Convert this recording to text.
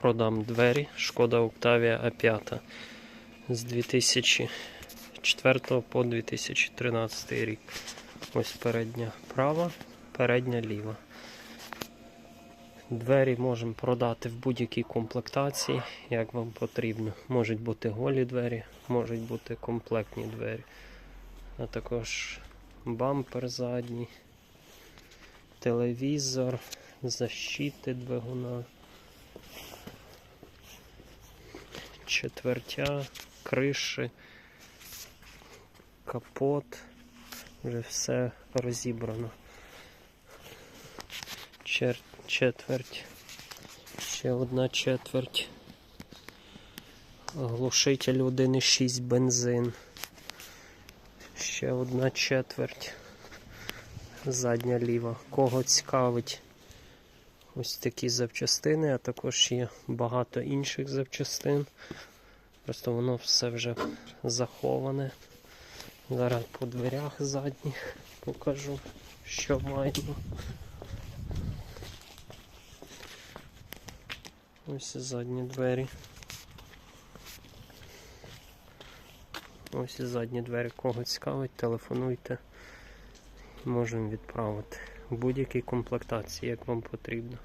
продам двері. Шкода Октавія А5 з 2004 по 2013 рік. Ось передня права, передня ліва. Двері можемо продати в будь-якій комплектації, як вам потрібно. Можуть бути голі двері, можуть бути комплектні двері. А також бампер задній, телевізор, защити двигуна, четвертя, криші, капот. Вже все розібрано. Чер... Четверть. Ще одна четверть. Глушитель 1,6 бензин. Ще одна четверть. Задня ліва. Кого цікавить ось такі запчастини, а також є багато інших запчастин. Просто воно все вже заховане. Зараз по дверях задніх покажу, що маємо. Ось задні двері. Ось задні двері. Кого цікавить, телефонуйте. Можемо відправити в будь-якій комплектації, як вам потрібно.